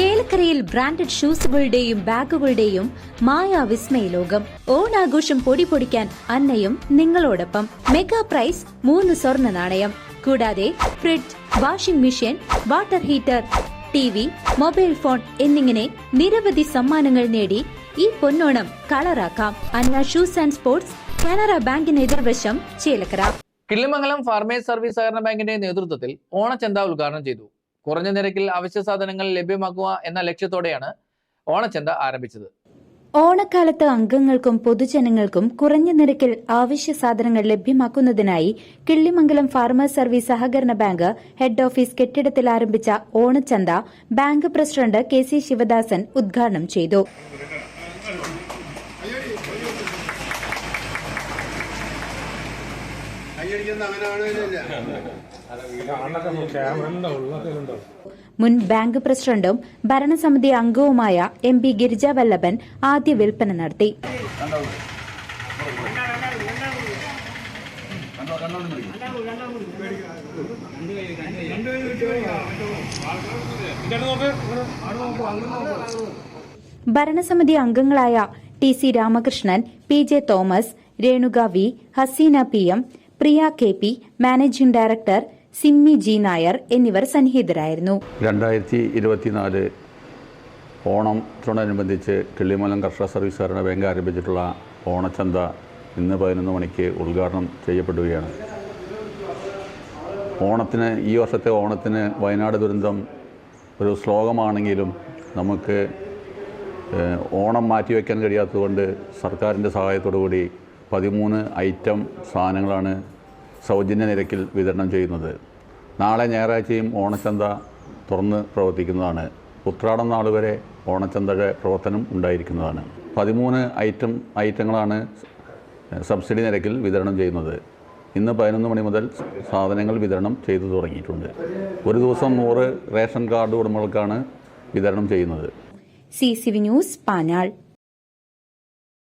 ചേലക്കരയിൽ ബ്രാൻഡഡ് ഷൂസുകളുടെയും ബാഗുകളുടെയും മായ വിസ്മയ ലോകം ഓണാഘോഷം പൊടി പൊടിക്കാൻ അന്നയും നിങ്ങളോടൊപ്പം. മെഗാ പ്രൈസ് മൂന്ന് സ്വർണ നാണയം. കൂടാതെ fridge washing machine water heater T V mobile phone എന്നിങ്ങനെ നിരവധി സമ്മാനങ്ങൾ നേടി ഈ പൊന്നോണം കളറാക്കാം. Anna shoes and sports Canara ബാങ്കിന് എതിർവശം ചേലക്കര. കിള്ളിമംഗലം ഫാർമേഴ്സ് സർവീസ് സഹകരണ ബാങ്കിന്റെ നേതൃത്വത്തിൽ ഓണച്ചന്ത ഉദ്ഘാടനം ചെയ്തു. കുറഞ്ഞ നിരക്കിൽ അവശ്യ സാധനങ്ങൾ ലഭ്യമാക്കുക എന്ന ലക്ഷ്യത്തോടെയാണ് ഓണച്ചന്ത ആരംഭിച്ചത്. ഓണക്കാലത്ത് അംഗങ്ങൾക്കും പൊതുജനങ്ങൾക്കും കുറഞ്ഞ നിരക്കിൽ ആവശ്യ സാധനങ്ങൾ ലഭ്യമാക്കുന്നതിനായി കിള്ളിമംഗലം ഫാർമേഴ്സ് സർവീസ് സഹകരണ ബാങ്ക് ഹെഡ് ഓഫീസ് കെട്ടിടത്തിൽ ആരംഭിച്ച ഓണച്ചന്ത bank president K C Sivadasan ഉദ്ഘാടനം ചെയ്തു. മുൻ ബാങ്ക് പ്രസിഡന്റും ഭരണസമിതി അംഗവുമായ എം പി ഗിരിജ വല്ലഭൻ ആദ്യ വിൽപ്പന നടത്തി. ഭരണസമിതി അംഗങ്ങളായ T C Ramakrishnan P J Thomas Renuka V Haseena P M Priya K P managing director Simmy G Nair എന്നിവർ സന്നിഹിതരായിരുന്നു. രണ്ടായിരത്തി ഇരുപത്തിനാല് ഓണത്തോടനുബന്ധിച്ച് കിള്ളിമലം കർഷക സർവീസുകാരുടെ ബാങ്ക് ആരംഭിച്ചിട്ടുള്ള ഓണച്ചന്ത ഇന്ന് പതിനൊന്ന് മണിക്ക് ഉദ്ഘാടനം ചെയ്യപ്പെടുകയാണ്. ഓണത്തിന് ഈ വർഷത്തെ ഓണത്തിന് വയനാട് ദുരന്തം ഒരു ശ്ലോകമാണെങ്കിലും നമുക്ക് ഓണം മാറ്റിവെക്കാൻ കഴിയാത്തതുകൊണ്ട് സർക്കാരിന്റെ സഹായത്തോടുകൂടി പതിമൂന്ന് ഐറ്റം സാധനങ്ങളാണ് സൗജന്യ നിരക്കിൽ വിതരണം ചെയ്യുന്നത്. നാളെ ഞായറാഴ്ചയും ഓണച്ചന്ത തുറന്ന് പ്രവർത്തിക്കുന്നതാണ്. ഉത്രാടം നാൾ വരെ ഓണച്ചന്തയുടെ പ്രവർത്തനം ഉണ്ടായിരിക്കുന്നതാണ്. പതിമൂന്ന് ഐറ്റം ഐറ്റങ്ങളാണ് സബ്സിഡി നിരക്കിൽ വിതരണം ചെയ്യുന്നത്. ഇന്ന് പതിനൊന്ന് മണി മുതൽ സാധനങ്ങൾ വിതരണം ചെയ്തു തുടങ്ങിയിട്ടുണ്ട്. ഒരു ദിവസം നൂറ് റേഷൻ കാർഡ് ഉടമകൾക്കാണ് വിതരണം ചെയ്യുന്നത്. C C V news പാനാൾ